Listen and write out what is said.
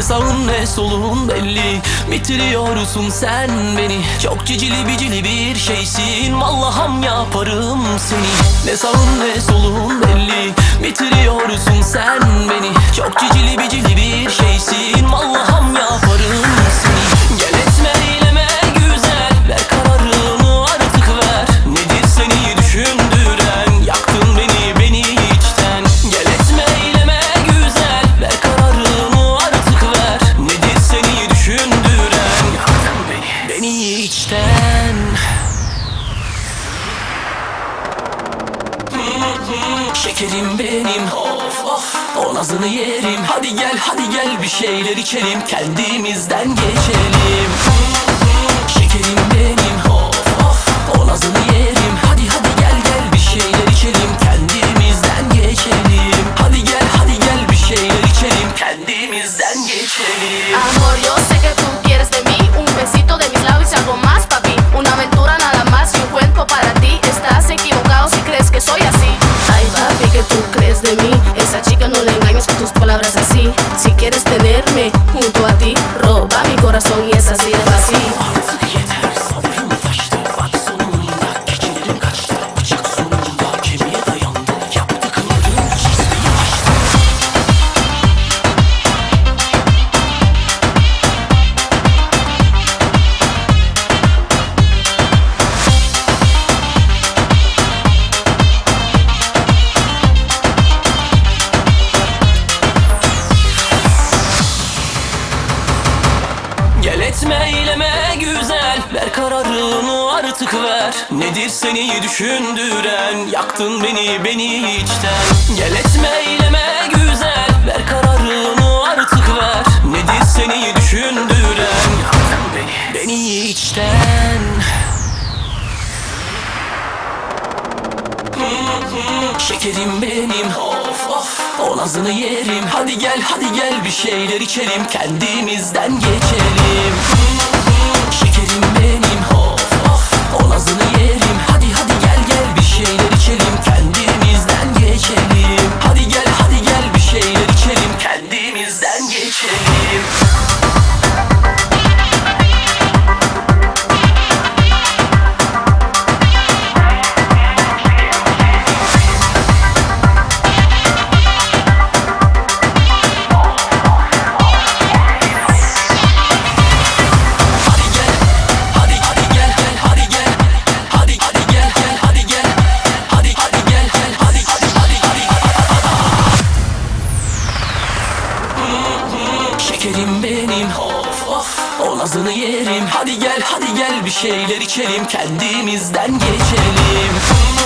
Ne sağın ne solun belli. Bitiriyorsun sen beni. Çok cicili bicili bir şeysin. Vallaham yaparım seni. Ne sağın ne solun belli. Bitiriyorsun sen beni. Çok cicili bicili bir Şekerim benim of of. O nazını yerim. Hadi gel hadi gel bir şeyler içelim. Kendimizden geçelim Si quieres tenerme junto a ti, roba mi corazón y es así etme güzel. Ver kararını artık ver. Nedir seni düşündüren? Yaktın beni beni içten. Gel etme eyleme güzel. Ver kararını artık ver. Nedir seni düşündüren? Yaktın beni beni içten. Şekerim benim nazını yerim. Hadi gel hadi gel bir şeyler içelim. Kendimizden geçelim. Şekerim benim. Of of. O nazını yerim. Hadi hadi gel gel bir şeyler içelim. Kendimizden geçelim. Hadi gel hadi gel bir şeyler içelim. Kendimizden geçelim nazını yerim. Hadi gel hadi gel. Bir şeyler içelim. Kendimizden geçelim